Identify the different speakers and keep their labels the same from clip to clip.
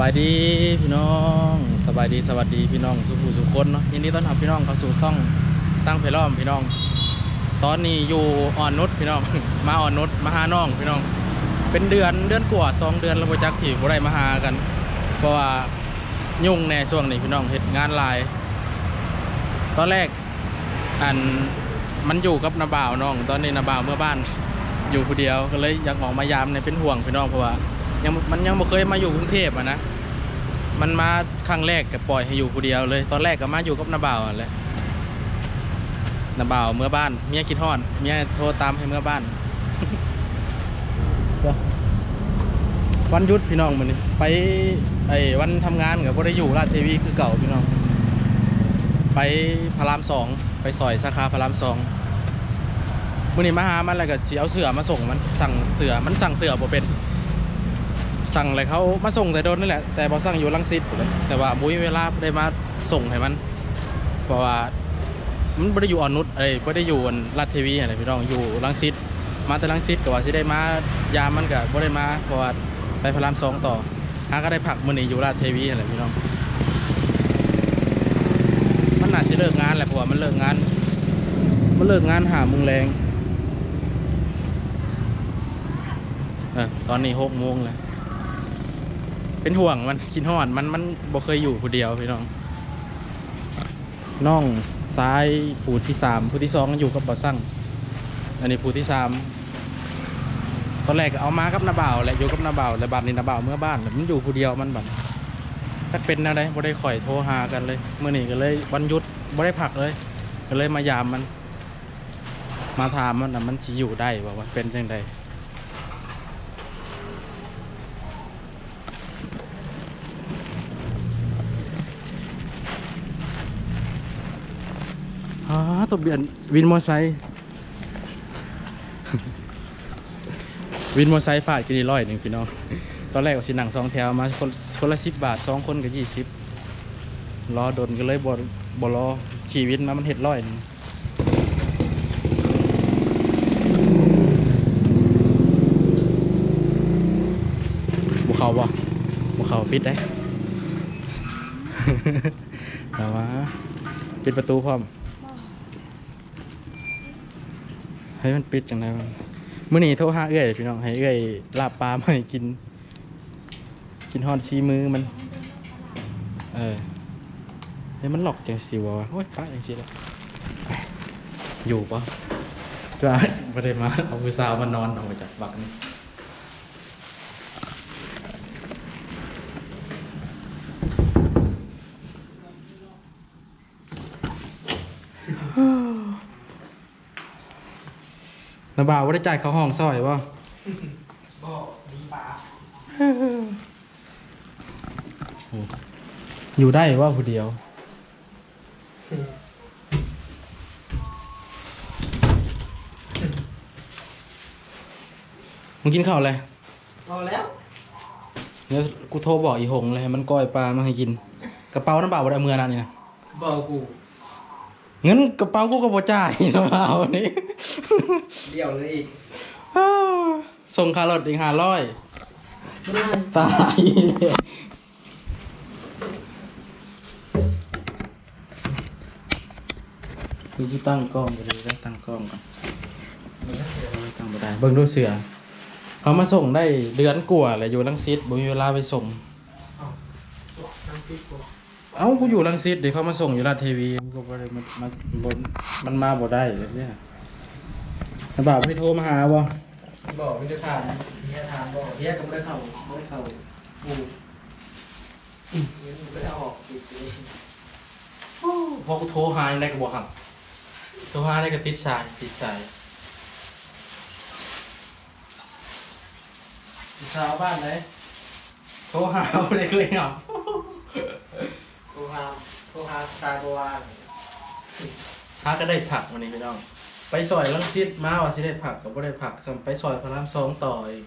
Speaker 1: บายดีพี่น้องสบายดีสวัสดีพี่น้องสุขูสุขคนเนาะยินดีต้อนรับพี่น้องเข้าสู่ซ่องสร้างเพลล้อมพี่น้อง ตอนนี้อยู่อ่อนนุชพี่น้อง มาอ่อนนุชมาหาน้องพี่น้อง เป็นเดือนเดือนกว่าสองเดือนแล้วบ่จักที่บ่ได้มาหากัน เพราะว่ายุ่งแน่ช่วงนี้พี่น้องเฮ็ดงานลาย ตอนแรกอันมันอยู่กับนาบ่าวน้อง ตอนนี้นาบ่าวเมื่อบ้านอยู่คนเดียวก็เลยอยากออกมายามเนี่ยเป็นห่วงพี่น้องเพราะว่า ยังมันยังไม่เคยมาอยู่กรุงเทพอะนะมันมาครั้งแรกก็ปล่อยให้อยู่คนเดียวเลย ตอนแรกก็มาอยู่กับนาบ่าวอะแหละนาบ่าวเมื่อบ้านเมียคิดฮอดเมียโทรตามให้เมื่อบ้านวันหยุดพี่น้องมันนี่ไปไอ้วันทำงานกับพได้อยู่ราชเทวีคือเก่าพี่น้อง ไปพระรามสองไปซอยสาขาพระรามสองมื่อนี้มาหามันแล้วก็สิเอาเสือมาส่งมันสั่งเสือมันสั่งเสือบ่เป็น สั่งอะไรเขามาส่งแต่โดนนั่นแหละแต่บอสั่งอยู่ลังสิตแต่ว่าบุ้ยเวลาได้มาส่งให้มันเพราะว่ามันไม่ได้อยู่อ่อนนุชอะไรไม่ได้อยู่รัฐเทวีอะไรพี่น้องอยู่ลังสิตมาแต่ลังสิตก็ว่าสิได้มายามมันก็บ่ได้มาเพราะว่าไปพระรามสองต่อหาก็ได้ผักมื้อนี้อยู่ราชเทวีอะไรพี่น้องมันน่าสิเลิกงานแหละเพราะว่ามันเลิกงานมันเลิกงานหามุงแรงเออตอนนี้หกโมงแล้ว เป็นห่วงมันคิดฮอดมันมันบ่เคยอยู่ผู้เดียวพี่น้องน้องซ้ายผู้ที่สามผู้ที่สองอยู่กับบ่อสั่งอันนี้ผู้ที่สามตอนแรกเอามากับนาบ่าวแหละอยู่กับนาบ่าวแต่บัดนี้นาบ่าวเมื่อบ้านมันอยู่ผู้เดียวมันบัดถ้าเป็นแนวใดบ่ได้ข่อยโทรหากันเลยเมื่อนี้ก็เลยวันยุดบ่ได้พักเลย ก็เลยมายามมัน มาถามมันนะมันสิอยู่ได้ว่าว่าเป็นยังไง อ๋อตัวเบียนวินมอไซค์วินมอไซค์ฝาดกินร้อยหนึ่งพี่น้อง ตอนแรกว่าสิหนังสองแถวมาคนคนละสิบบาทสองคนก็ยี่สิบรอดนก็เลยบ่บ่รอขี่วินมามันเห็ดร้อยหนึ่งบุเขาบ่บุเขาปิดได้แต่ว่าปิดประตูพร้อม ให้มันปิดจังไดวะมื้อนี้โทรหาเอื้อยพี่น้องให้เอื้อยลาบปลามาให้กิน กินฮอดซีมือมัน เออเฮ้ยมันหลอกจังสิวะโอ้ยป้าจังสิละอยู่ปะจ้าบ่ได้มาเอาผู้สาวมานอนออกมาจากบักนี่ นาบ่าวว่าได้จ่ายเขาห้องซอยป่ะ
Speaker 2: บ่มีปลา
Speaker 1: อยู่ได้ว่าผู้เดียวมึงกินข้าวอะไร
Speaker 2: พอแล้ว
Speaker 1: เดี๋ยวกูโทรบอกอีหงเลยให้มันก้อยปลามาให้กิน กระเป๋าน้ำเปล่าบ่ได้เอามือนั่นนี่นะ
Speaker 2: บ่กู
Speaker 1: เงินกระเป๋ากูก็บ่จ่ายน้ำเปล่านี่
Speaker 2: เดี่ยวเลยอีก
Speaker 1: อ้าวส่งคารถอีกห้าร้อย
Speaker 2: ไม่ได้
Speaker 1: ตายเลยคือที่ตั้งกล้องไปเลยได้ตั้งกล้องก่อนตั้งไม่ได้เบิ่งดูเสือ เขามาส่งได้เดือนกว่าแหละอยู่ลังซิตบ่มีเวลาไปส่ง
Speaker 2: ทั้งสิบกว่า
Speaker 1: เอ้ากูอยู่ลังซิตเดี๋ยวเขามาส่งอยู่ราชเทวีกูก็บ่ได้มามาบนมันมาบ่ได้เลยเนี่ยนบ่าวให้โทรมาหาบ่
Speaker 2: บ่ไม่ได้ทานเฮียทานบ่เฮียก็ไม่ได้เข้าไม่ได้เข้ากูเฮียไม่ได้ออกติดเลย
Speaker 1: พอกูโทรหายังไงก็บ่หับโทรหาได้ก็ติดสายติดสายติดสาวบ้านไหนโทรหาบ่ได้เลยเหรอ
Speaker 2: โทรหาโทรหา ซาโกวาน
Speaker 1: หาก็ได้ผักวันนี้พี่น้อง ไปซอยลังซิตมาว่าสิได้ผักก็บ่ได้ผักจำไปซอยพระรามสองต่ออีก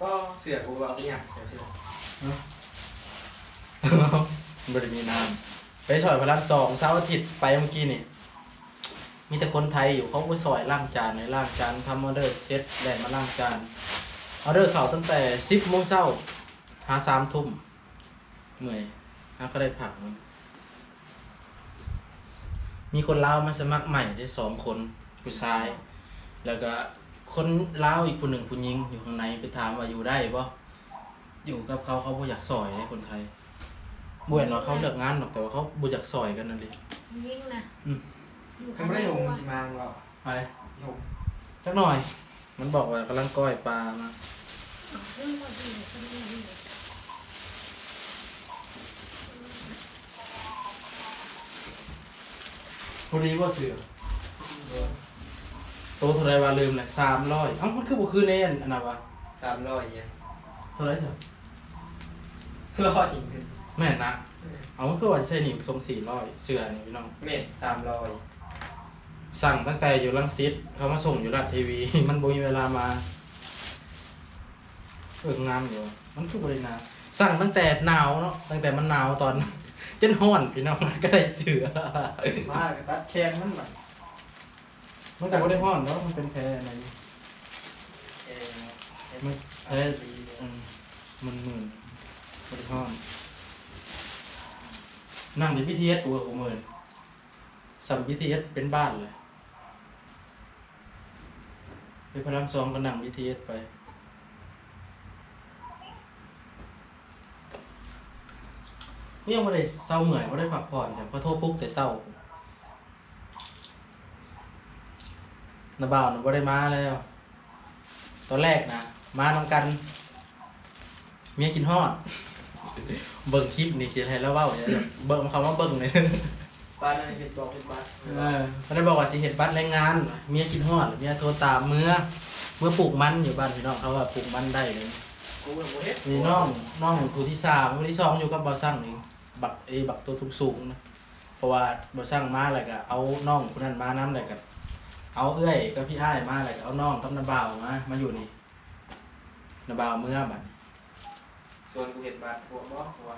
Speaker 2: ก็เสือกูเอาไปอย่างเดี๋ยว
Speaker 1: บริมีน้ำไปซอยพระรามสองเสาร์อาทิตย์ไปเมื่อกี้นี่ มีแต่คนไทยอยู่เขาไปซอยล้างจานในล้างจานทำออเดอร์เซ็ตแล่นมาล้างจานออเดอร์เขาตั้งแต่สิบโมงเช้าหาสามทุ่มเมื่อยฮะก็ได้ผักมัน มีคนลาวมาสมัครใหม่ได้สองคนผู้ชาย แล้วก็คนลาวอีกคนหนึ่งผู้หญิงอยู่ข้างในไปถามว่าอยู่ได้ปะอยู่กับเขาเขาบ่อยากซอยเลยคนไทยบ่เห็นว่าเขาเลิกงานหรอกแต่ว่าเขาบ่อยากซอยกันนั่นเลย
Speaker 3: ยิ่งนะ
Speaker 1: อืม
Speaker 3: อยู่
Speaker 2: มันไม่ได้หงสิมาของเรา
Speaker 1: ไป
Speaker 2: หง
Speaker 1: จักหน่อย มันบอกว่ากำลังก้อยปลามา
Speaker 3: เรื่องว่าดีคนนี้ดี
Speaker 1: พอดีว่าเสือโตเท่าไรวะลืมเลยสามร้อยเอ้ามันคือบ่คือในอันอันนั้นวะ
Speaker 2: สามร้อยยัง
Speaker 1: เท่าไรสิ
Speaker 2: ร้อย
Speaker 1: แม่นนะเอามันคือว่าใช่นี่ทรงสี่ร้อยเสือนี่พี่น้อง
Speaker 2: เม็ดสามร้อย
Speaker 1: สั่งตั้งแต่อยู่ลังซิตเขามาส่งอยู่รัฐทีวี มันบ่มีเวลามาเอิงงามอยู่มันคือบริณาสั่งตั้งแต่หนาวเนาะตั้งแต่มันหนาวตอน จนห้อนพี่น้องมันก็ได้เสือ
Speaker 2: มากตัดแคนมันแบบ
Speaker 1: มันแต่ว่าได้ห้อนเนาะมันเป็นแค่อะไร
Speaker 2: เออ
Speaker 1: มันเอ้ยอืมมันหมื่นบริห้อน นั่งในพิธีเอสตัวกูหมื่นสัมพิธีเอสเป็นบ้านเลยไปพระรามสองก็นั่งพิธีเอสไป ก็ยังไม่ได้เศร้าเหนื่อยไม่ได้พักผ่อนจ้ะเพราะโทษปุ๊กแต่เศร้านาบ่าวน่ะไม่ได้มาแล้ว ตอนแรกนะมานำกัน เมียกินฮอด เบิ่งคลิปนี่คิดให้แล้วเว่าอย่าเบิ่งคำว่าเบิ่งเลย
Speaker 2: บ้านนั่นเห็ดบอกเห็ดบ้าน
Speaker 1: เออเขาได้บอกว่าสิเห็ดบัตรแรงงาน เมียกินฮอดเมียโทรตามเมื่อ เมื่อปลูกมันอยู่บ้านพี่น้องเขาว่าปลูกมันได้เลย
Speaker 2: กูเหมือนเห็ด
Speaker 1: มีน้องน้องผู้ที่สามผู้ที่สองอยู่กับบอสั่งนี่ บักไอ้บักตัวทุกสูงๆนะเพราะว่าบอสั่งมาแล้วก็เอาน้องคนนั้นมาน้ำแล้วก็เอาเอื้อยกับพี่อ้ายมาแล้วก็เอาน้องกับนาบ่าวมามาอยู่นี่นาบ่าวเมื่อบัด
Speaker 2: ส่วนกูเห็ดบ้านหัวบ่หัว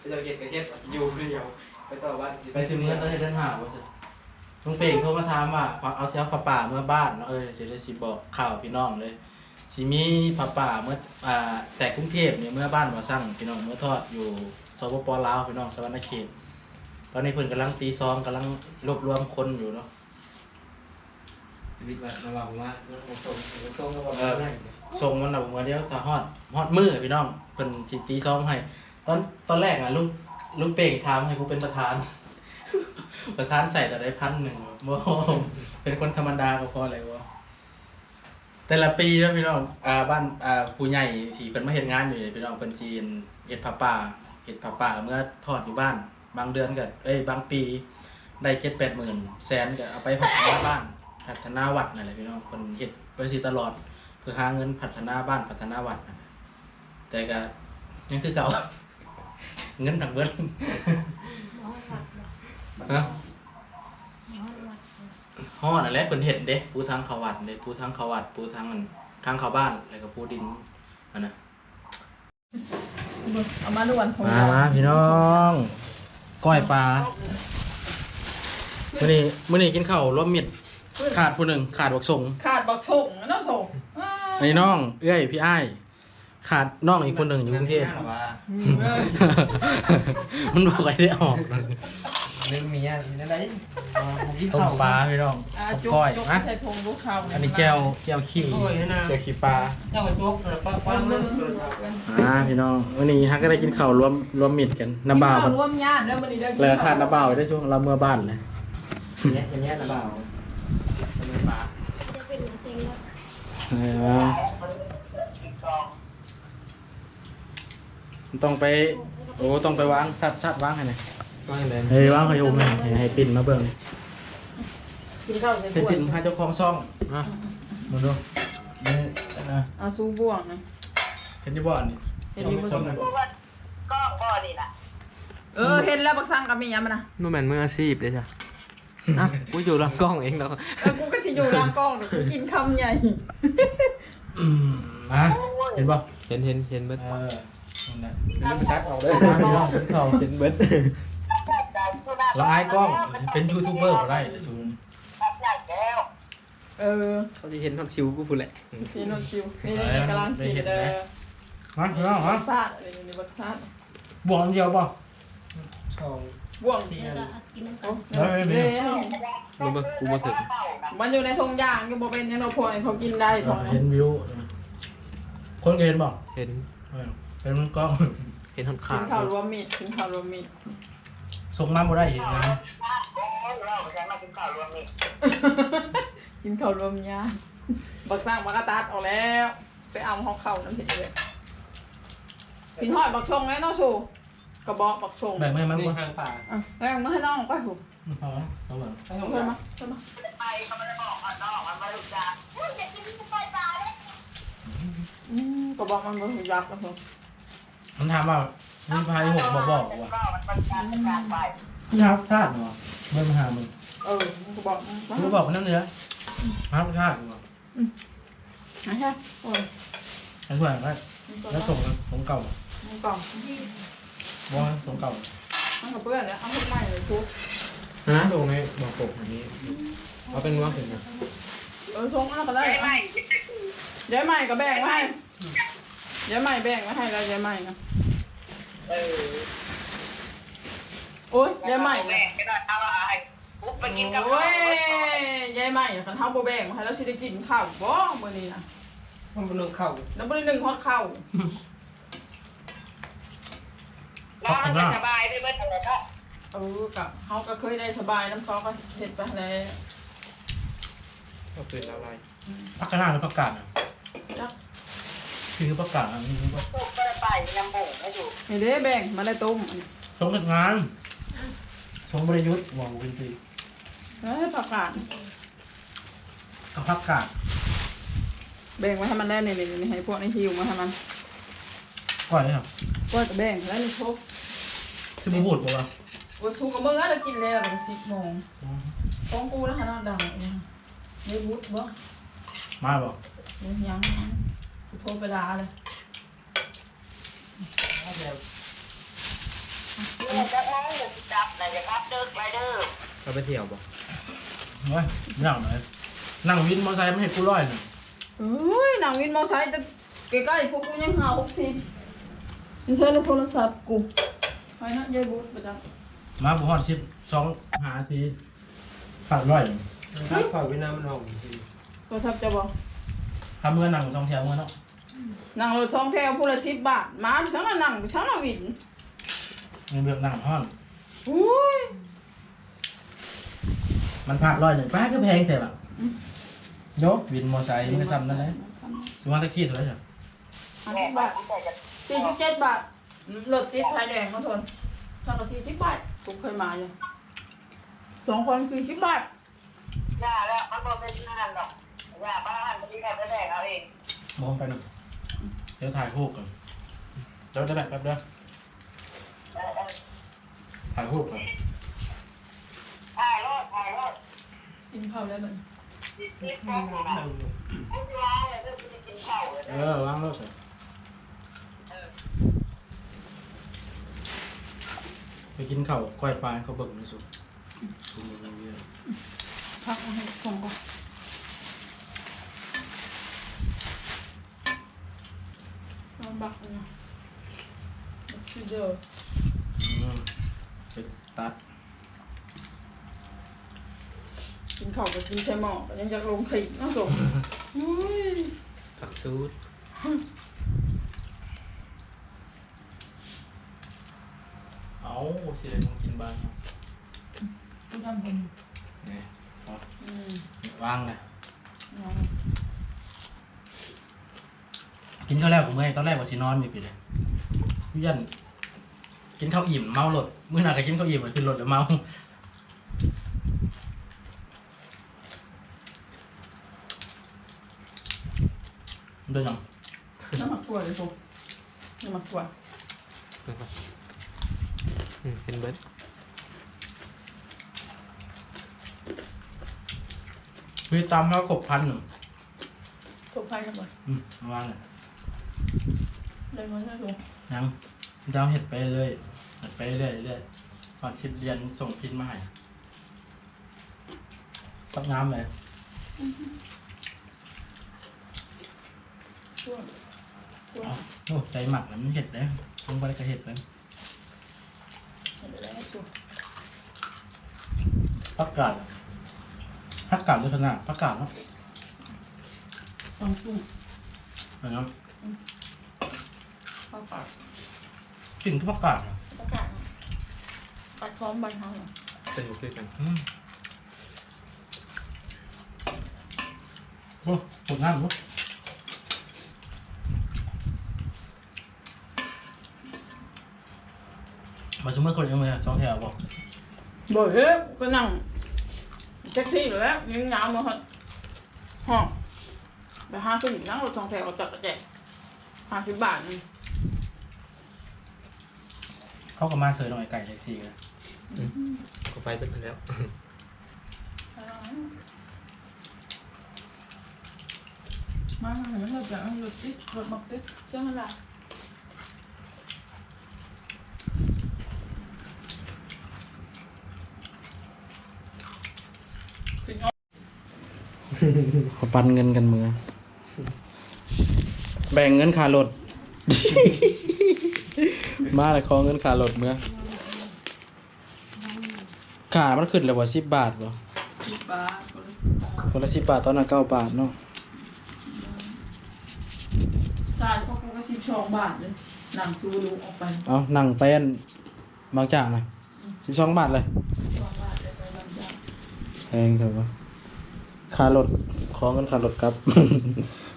Speaker 2: จะเราเห็ดกับเห็ดอยู่เดียวไปต่อบ้าน
Speaker 1: ไปถึงเมื่อตอนนี้เดินหาว่าจะลุงเป่งโทรมาถามว่าเอาเสียผ้าป่าเมื่อบ้านเนาะเออจะได้สิบอกข่าวพี่น้องเลยสิมีผ้าป่าเมื่ออ่าแต่กรุงเทพเนี่ยเมื่อบ้านบ่สั่งพี่น้องเมื่อทอดอยู่ สปปลาวพี่น้องสวรรณเขตตอนนี้เพิ่นกำลังตีซ้อมกำลังรวบรวมคนอยู่เนาะ
Speaker 2: วิทย์ว่าระวังว่าส่งส่งระวังได้
Speaker 1: ส่งมันแบบว่าเดียวถ้าฮอดฮอดมือพี่น้องเพิ่นสิตีซ้อมให้ ตอนตอนแรกอะลูกลูกเป่งถามให้กูเป็นประธาน ประธานใส่แต่ได้พันหนึ่งบ่เป็นคนธรรมดาก็พออะไรวะ แต่ละปีนะพี่น้องอ่าบ้านอ่าผู้ใหญ่ที่เพิ่นมาเฮ็ดงานอยู่นี่พี่น้องเพิ่นจีนเฮ็ดผ้าป่าเฮ็ดผ้าป่าเมื่อทอดอยู่บ้าน บางเดือนก็เอ้ยบางปีได้เจ็ดแปดหมื่นแสนก็เอาไปพัฒนาบ้าน พัฒนาวัดนั่นแหละพี่น้องเพิ่นเฮ็ดไปสิตลอด เพื่อหาเงินพัฒนาบ้านพัฒนาวัดนั่นแหละแต่ก็ยังคือเก่า เงินทั้งเบิด
Speaker 3: หมอวัดบ่
Speaker 1: ฮะ
Speaker 3: หมอวั ด
Speaker 1: ห่อนั่นแหละเพิ่นเฮ็ดเด้ปูทางเขาวัดเด้ปูทางเขาวัดปูทางอันทางเขาบ้านแล้วก็ปูดินอันน่ะ
Speaker 4: เอามาด่วนผม
Speaker 1: มามาพี่น้องก้อยปลามื้อนี้มื้อนี้กินข้าวรวมมิตรขาดผู้หนึ่งขาดบักส่ง
Speaker 4: ขาดบอกส่งน้ำส่งอ้า
Speaker 1: อันนี้น้อง เอ้ยพี่อ้ายขาดน้องอีกคนหนึ่งอยู่กรุงเทพ
Speaker 2: ว่า
Speaker 4: เอ้ย
Speaker 1: มันบอกไอ้ได้ออกเลย
Speaker 2: เลี้ยงเมียนั่นได้ผมกิน
Speaker 1: ต้ม
Speaker 2: ข้าว
Speaker 1: ปลาพี่น้อง
Speaker 4: อ่า
Speaker 1: ต้ม
Speaker 4: จุก
Speaker 1: ก้อย
Speaker 4: จุก
Speaker 1: นะ
Speaker 4: ใส่พงลูกเขา
Speaker 1: อันนี้แก้วแก้วขี้แก้วขี้ปลา
Speaker 2: เจ้าโจ๊กป้าป้า
Speaker 4: วันห
Speaker 2: เลิ
Speaker 4: นึ่ง
Speaker 2: ก
Speaker 1: อ่าพี่น้องวันนี้ฮักก็ได้กินข้าวรวมรวมมิตรกันน้ำบ่าวมัน
Speaker 4: ร่วมญาติแล้วมันนี่ได้
Speaker 1: เลยขาดน้ำบ่าวได้ช่วงเราเมื่อบ้านเลย
Speaker 2: เนี้ยอย่างเงี้ยนะบ่าวทำไมปลา
Speaker 3: จะเป็นอะไรเงี้ย
Speaker 1: เออต้องไป โอ้ต้องไปวางซัดซัดวางให้หน่อย
Speaker 2: ว่าอย่างไร
Speaker 1: เฮ้ยวางให้อุ้มให้ให้ให้ปิ่นมาเบิ่ง
Speaker 4: กินข้าวใส่
Speaker 1: ให้
Speaker 4: ถ้วย
Speaker 1: ปิ่นหาเจ้าของซ่องมาดูนี่นะ
Speaker 4: เอาสู้บ่วงนะ
Speaker 1: เห็นที่บ่อนนี่
Speaker 4: เห็นอยู่บ่
Speaker 1: คนน่ะ
Speaker 5: ก็บ่นี่ล่ะ
Speaker 4: เออเห็นแล้วบักซังกับมีหยังมันนะ
Speaker 2: นู่นแมนมืออาชีพเลยจ้ะอะกูอยู่ลำกล้องเองแล้ว
Speaker 4: เออกูก็สิอยู่หลังกล้องกูกินคำใหญ่
Speaker 1: อืมนะเห็นป่ะ
Speaker 2: เห็นเห็นเห็นเบิด
Speaker 1: เออนั่นแหละเดี๋ยวมันจัดออกเลยนะพี่น้องเป็นเขา
Speaker 2: เห็นเบิด
Speaker 1: เราอายกล้องเป็นยูทูบเบอร์ก็ได้แต่ชูน
Speaker 4: เออ
Speaker 2: เขาจะเห็นทอนชิวกูพูดแหละ
Speaker 4: นี่นนชิวนี่นี่กำลังกินเลย
Speaker 1: มาพี่น้องมา
Speaker 4: บักซาดอะไรนี่บักซาด
Speaker 1: บวกอันเดียวป่ะ
Speaker 2: สอง
Speaker 4: บ่วง
Speaker 2: สี่
Speaker 3: แล้
Speaker 2: อั
Speaker 3: วนก็กินน้ำกั
Speaker 4: โอ้
Speaker 3: น
Speaker 4: เด้อ
Speaker 1: รู้ไหมกูมาถึง
Speaker 4: มันอยู่ในทงยางอยู่บ่เป็นยังเราพอให้เขากินได้พอ
Speaker 1: เห็นวิว คนก็เห็นป่ะ
Speaker 6: เห็น
Speaker 1: เออเห็นมันกล้อง
Speaker 6: เห็นทอน
Speaker 4: กิ
Speaker 6: ขาน
Speaker 4: ข้าวรวมมิตรกินข้าวรวมมิตร
Speaker 1: ส่งมาบ่ได้
Speaker 5: อ้ยเราใช้มากินข้าวรวมนี่
Speaker 4: กินข้าวรวมยาบักสร้างบักกะตัดออกแล้ว ไปเอาห้องเข้าน้ำเผ็ดเลยกินหอยบักชงแล้วเนาะสูกระบอกบักชง
Speaker 1: แบ่งไม่มัน
Speaker 2: นี่
Speaker 1: บ่
Speaker 2: ทางป่า
Speaker 4: อะแล้วมาให้น้องไปถูก
Speaker 1: พอเอาแบบ
Speaker 2: ทาง
Speaker 4: เอา
Speaker 2: ป่า
Speaker 4: เพิ่มมาเพิ่ม
Speaker 5: ไปเขาไม่ได้บอกอะน้องมันไม่รู้จัก
Speaker 4: อืมกระบอกมันก็ถูกยักษ์แล้วถู
Speaker 1: มันถามว่า มีพายหกบ่บอกว่ะ
Speaker 5: ก็มันเป็นการเป็นการไป
Speaker 1: พี่ครับชาติเหรอเบิ่งมาหามึง
Speaker 4: เออกระบอกมา
Speaker 1: มึงบอกมันนั่นเนื้อครับชาติเหรอ
Speaker 4: ไม่ใช่โอ้ย
Speaker 1: ไอ้เพื่อนก็แล้วส่งของเก่า
Speaker 4: มันกล่อง
Speaker 1: บอกให้ส่งเก่า
Speaker 4: มันกับเพื่อนแล้วเอาพวกใหม่เลยทุก
Speaker 6: ฮะตรงนี้บอกปกอันนี้เอาเป็นว่าถึงนะ
Speaker 4: เออทรงเอาก็ได้
Speaker 5: ไม่ไม่
Speaker 4: ย้ายใหม่ก็แบ่งไว้ให้ย้ายใหม่แบ่งไว้ให้แล้วย้ายใหม่นะ
Speaker 5: เออ
Speaker 4: โอ้ยย้ายใหม่
Speaker 5: แม่ก็ได้เอาอะไรปุ๊บไปกินกับ
Speaker 4: โอ้ยย้ายใหม่คันเฮาบ่แบ่งมาให้แล้วสิได้กินข้าวบ่มื้อนี้นะ
Speaker 2: มันเป็นเรื่องเข้า
Speaker 4: แล้วบ่ได้นึ่งฮอดข้าว
Speaker 5: น้องมันสบายไปเบิดอะไรก็
Speaker 4: เออกับเฮาก็เคยได้สบายน้ำเขาก็เฮ็ดไปแล้ว
Speaker 6: ก็เป็นอะไร
Speaker 1: พักกระนาหรือพักกาดอะ
Speaker 4: จัก
Speaker 1: คือพักกาดอันนี้คือว่า
Speaker 5: ปุ๊บก็ไปยำบ่งไม่อยู่
Speaker 4: นี่เด้แบ่งมาได้ต้มอันนี้
Speaker 1: ส่งจัดงานส่งบริยุทธ์หวังเป็นปี
Speaker 4: เอ้ยผักกาด
Speaker 1: กับพักกาด
Speaker 4: แบ่งไว้ให้มันได้นี่นี่ให้พวกนี้หิวมาให้มัน
Speaker 1: ก่อนเลยครับ
Speaker 4: ก็จะแบ่งแล้วนี่พก
Speaker 1: คือบูบูดบอกว่า
Speaker 4: ว่าสู้กับมึงอะจะกินแล้วเป็น10โมงของกูแล้วหาน้าดังเนี่ยได้บุดบ่
Speaker 1: มาบอก
Speaker 4: ยังยังกู โทรไปด่าเลย
Speaker 5: เนี่ยจะมองจะจับนะจะครับเดิกไรเด้อ
Speaker 6: เราไปเที่ยวบอก
Speaker 1: เฮ้ยย่างหน่อยนั่งวินมอเตอร์ไซค์ไม่ให้กูร้อยหนึ่ง
Speaker 4: เอ้ยหนังวินมอไซค์จะใกล้ๆพวกกูยังหาหกสิบนี่ใช่ในโทรศัพท์กูไปนะยายบุตรไปจัง
Speaker 1: มาบุหอดชิปสองหาทีขาดร้อยหนึ่ง
Speaker 2: ทางฝ่ายเวียดนามมันออก
Speaker 4: โทรศัพท์จะบอก
Speaker 1: ทำเมื่อนั่งสองแถวเมื่อเนาะ
Speaker 4: นั่งรถสองแถวพูละสิบบาทมาฉันน่ะนั่งฉันน่ะวิน
Speaker 1: เงินเบือกนั่งห้อน
Speaker 4: อุ้ย
Speaker 1: มันผ่านร้อยหนึ่งป้าก็แพงแต่แบบโยกวินมอเตอร์ไซค์มันก็ซ้ำนั่นแหละซื้อมาแท็กซี่เท่าไหร่จ้ะ
Speaker 4: ห้า
Speaker 5: แม่
Speaker 4: สิบ
Speaker 5: บ้า
Speaker 4: บานท
Speaker 5: แต่จะ
Speaker 4: สี่สิบเจ็ดบาทรถติดไฟแดงมาทนสั่งละสี่สิบบาทกูเคยมาอยู่สองคนสี่สิบบาท
Speaker 5: ย่าแล้วมันบอกเป็นงานหรอกย่าบ้านมันที่ใครไปแดกเอาเอง
Speaker 1: มองไปหนึ่ง เดี๋ยวถ่ายรูปก่อนเดี๋ยวจะแบบแป๊บเดียว
Speaker 5: เออเออ
Speaker 1: ถ่ายรูปก่อน
Speaker 5: ถ่ายรถถ่ายรถ
Speaker 4: กินข้าวแล้วมัน
Speaker 5: ดิสิบโมงนะไม่เป็นไรเลยเรื่องจะกินข้าวเลย
Speaker 1: เออวางรถเสร็จ
Speaker 5: เออ
Speaker 1: ไปกินข้าวก้อยปลาให้เขาเบิ่งในสุดดูมันเยอะ
Speaker 4: พักเอาให้ส่งก่อนลำ บากเลยนะคือเจอ
Speaker 1: อืมไปตัด
Speaker 4: กินข้าวกับกินใช้หม้อก็ยังจะลงคลิปนะส่งอุ้ย
Speaker 6: ผักชูด
Speaker 1: เอาสิเลยต้องกินบ้าง
Speaker 4: ผู้ทำบุญ
Speaker 1: นี่เอา
Speaker 4: อืม
Speaker 1: วางเลย
Speaker 4: เอา
Speaker 1: กินข้าวแล้วผม เมื่อยตอนแรกว่าสินอนอยู่ปีเลยพี่ยันกินข้าวอิ่มเมาหลดมื้อหนักก็กินข้าวอิ่มมันคือหลดแล้วเมาเดินยัง
Speaker 4: น้ำหมักถั่วเลยส่งน้ำหมักถั่ว
Speaker 6: นะครับอืมเป็นเบิร์ด
Speaker 1: พี่ตามมาขบพันหนึ่ง
Speaker 4: ถั่วไผ่กันหมด
Speaker 1: อืมเอาวาง เลย
Speaker 4: ได้ไหมได้ส่ง
Speaker 1: ยังดาวเห็ดไปเรื่อยเห็ดไปเรื่อยเรื่อยก่อนสิบเรียนส่งพินมาให้ตักน้ำเลย
Speaker 4: ถั่วถั่ว
Speaker 1: เอาโอ้ใจหมักแล้วมันเห็ดเลยลงไปก็เห็ดเลย
Speaker 4: เดี๋ยวได้สู
Speaker 1: ผักกาดผักกาดด้วยขนาดผักกาดเนาะ
Speaker 4: ต้องปรุง
Speaker 1: เห็นเนาะ
Speaker 4: ข้าวปาก
Speaker 1: กลิ่นทุกผักกาดอะ
Speaker 4: ประกาศปัดพร้อมบันเทาเหรอ
Speaker 6: เป็นบุคลิกกัน
Speaker 1: อืมโอ้ปวดน้ำลูกมาชุมเมื่อคนยังไงสองแถวบอก
Speaker 4: บ่อยเฮ้ยก็นั่งแท็กซี่อยู่แล้วยิงยาวมาฮะห้องไปห้าสิบนั่งรถสองแถวจอดกระแจกห้าสิบบาทนึง
Speaker 1: เขาก็มาเสิร์ฟหน่อยไก่แท็กซี่กัน
Speaker 6: ก็ไปเป็นแล้ว
Speaker 4: มาเห็นไหมรถแบบรถติดรถบักติดเชื่อมันละ
Speaker 1: เขาปันเงินกันมือ แบ่งเงินค่ารถ มาเลยขอเงินค่ารถเมื่อขามันขึ้นเลยว่าสิบบาทบ่
Speaker 4: สิบบาทคนละสิบบาท
Speaker 1: คนละสิบบาทตอนนั้นเก้าบาทเนาะ
Speaker 4: ใช่เพราะเขาก็สิบสองบาทเลยนำซูรูออกไป
Speaker 1: เอาหนังเต้นบางจากนะสิบสองบาทเลย
Speaker 4: สองบาทเลยไปบางอย่าง
Speaker 1: แพงเถอะวะค่ารถขอเงินค่ารถครับ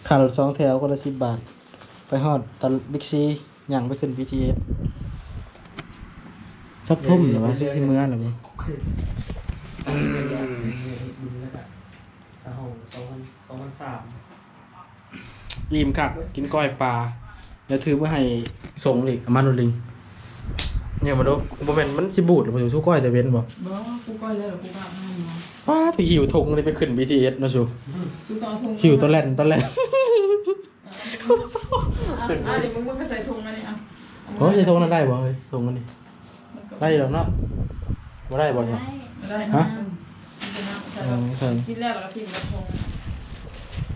Speaker 1: ค่ารถสองแถวคนละสิบบาท ไปฮอดตอนบิ๊กซี ย่างไปขึ้นพีทีชักทุ่มหรือว่าซิซิเมื่อหรือว่า
Speaker 2: บุญแล้วกันตาห้องสองพันสองพันสาม
Speaker 1: อิ่มคักกินก้อยปลาแล้วถือมาให้ส่งอีกอามาโนลิงเนี่ยมาดูบ่แม่นมันสิบูดหรือบ่สู้ก้อยแต่เว้นบ่
Speaker 4: บอกว่ากูก้อยเลยเหรอกูกลับมาเนาะ
Speaker 1: ว้าไปหิวทงเลยไปขึ้น BTS มาชู
Speaker 4: กูตอนทุ่ง
Speaker 1: หิวตอนแรกตอนแรก
Speaker 4: อะอะเดี๋ยวมึงมึงก็ใส่ถุงอันนี้อะ
Speaker 1: โอ้ยจะทงนั้นได้บ่เฮ้ยทงอันนี้ได้หรอกเนาะบ่ได้บ่เนี่ย
Speaker 4: ไม่ได้
Speaker 1: ฮะ
Speaker 4: นะมันจะน่าใส่
Speaker 1: เออใส่
Speaker 4: กินแล้วแล้วก็ทิ้งกระทง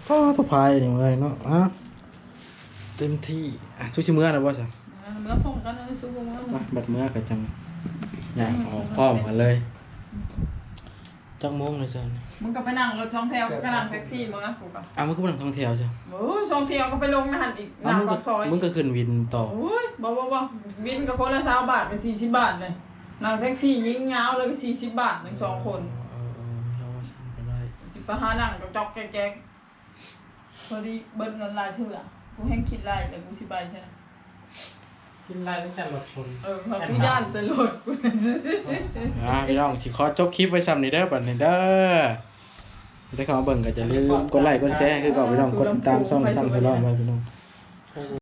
Speaker 1: ก็ตัวพายนี่เว้ยเนาะอะเต็มที่อะทุกสิมื้อนะบ่ซะ
Speaker 4: อะเมื่อพงกันนะซูเปอร์มาร์
Speaker 1: มาบัดมื้อก็จังย่างออกพร้อมกันเลย จักโมงเลยซั่น
Speaker 4: มึงก็ไปนั่งรถช่องแถวก็นั่งแท็กซี่มึงอะกูก็
Speaker 1: อ้าวมันก็บ่นั่งท่องเที่ยวจ้ะ
Speaker 4: โอ้ยช่องเที่ยวก็ไปลงในหันอีก
Speaker 1: อ้าว
Speaker 4: นั่ง
Speaker 1: มึง
Speaker 4: ปา
Speaker 1: ก็
Speaker 4: กซอย
Speaker 1: มึงก็ขึ้นวินต่อ
Speaker 4: โอ้ยบอกบอกบอกบินกับคนละสามบาทเป็นสี่สิบบาทเลยนั่งแท็กซี่ยิงเงาเลยก็สี่สิบบาทหนึ่งสองคน
Speaker 1: เออเออเราว่าซั่นก็ได้
Speaker 4: จิปะหานั่งจอกๆแก๊กๆพอดีเบิ้ลเงินรายเถื่อกูแห้งคิดรายแต่กูสิไปใช่ไหม
Speaker 2: กินได้ตั้งแต่รถชน
Speaker 4: เออเพราะกูย่านแต่รถกู
Speaker 1: อ่าพี่น้องสิขอจบคลิปไว้ซ้ำนี้เด้อบัดนี้เด้อถ้าเขามาเบิ่งก็จะลืมกดไลค์กดแชร์คือเก่าพี่น้องกดติดตามช่องซ้ำไปรอบไว้พี่น้อง